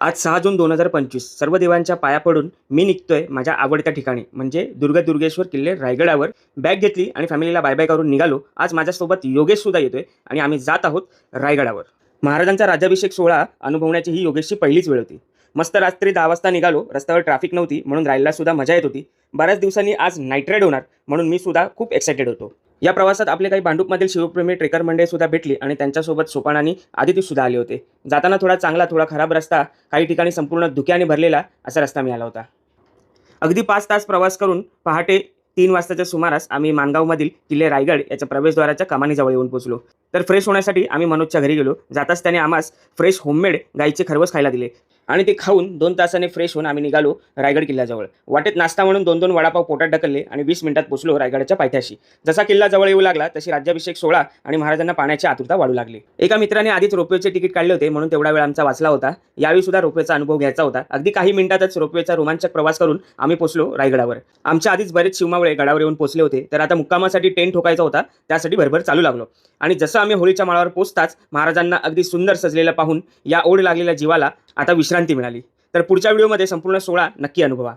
आज सहा जून दोन हजार पंचवीस. सर्व देवांच्या पाया पडून मी निघतोय माझ्या आवडत्या ठिकाणी. म्हणजे दुर्गा दुर्गेश्वर किल्ले रायगडावर. बॅग घेतली आणि फॅमिलीला बाय बाय करून निघालो. आज माझ्यासोबत योगेश सुद्धा येतोय आणि आम्ही जात आहोत रायगडावर. महाराजांचा राज्याभिषेक सोहळा अनुभवण्याची ही योगेशची पहिलीच वेळ होती. मस्त रात्री दहा वाजता निघालो. रस्त्यावर ट्रॅफिक नव्हती म्हणून रायला सुद्धा मजा येत होती. बऱ्याच दिवसांनी आज नाईट राईड होणार म्हणून मी सुद्धा खूप एक्सायटेड होतो. या प्रवासात आपले काही भांडूपमधील शिवप्रेमी ट्रेकर मंडळी सुद्धा भेटली आणि त्यांच्यासोबत सोपान आणि आदिती सुद्धा आले होते. जाताना थोडा चांगला थोडा खराब रस्ता काही ठिकाणी संपूर्ण धुक्याने भरलेला असा रस्ता मिळाला होता. अगदी पाच तास प्रवास करून पहाटे तीन वाजताच्या सुमारास आम्ही मानगावमधील किल्ले रायगड याच्या प्रवेशद्वाराच्या कमानीजवळ येऊन पोहोचलो. तर फ्रेश होण्यासाठी आम्ही मनोजच्या घरी गेलो. जाताच त्याने आम्हास फ्रेश होममेड गाईचे खरवस खायला दिले. आणि ते खाऊन दोन तासाने फ्रेश होऊन आम्ही निघालो रायगड किल्ल्याजवळ. वाटेत नाश्ता म्हणून दोन दोन वडापाव पोटात ढकलले आणि वीस मिनिटात पोचलो रायगडाच्या पायथ्याशी. जसा किल्ला जवळ येऊ लागला तशी राज्याभिषेक सोहळा आणि महाराजांना पाण्याची आतुरता वाढू लागली. एका मित्राने आधीच रोपवेचे तिकीट काढले होते म्हणून तेवढा वेळ आमचा वाचला होता. यावेळी सुद्धा रोपवेचा अनुभव घ्यायचा होता. अगदी काही मिनिटातच रोपवेचा रोमांचक प्रवास करून आम्ही पोचलो रायगडावर. आमच्या आधीच बरेच शिवमावळे गडावर येऊन पोचले होते तर आता मुक्कामासाठी टेंट ठोकायचा होता त्यासाठी भरभर चालू लागलो. आणि जसं आम्ही होळीच्या माळावर पोचताच महाराजांना अगदी सुंदर सजलेलं पाहून या ओढ लागलेल्या जीवाला आता विश्रांती मिळाली. तर पुढच्या व्हिडिओमध्ये संपूर्ण सोहळा नक्की अनुभवा.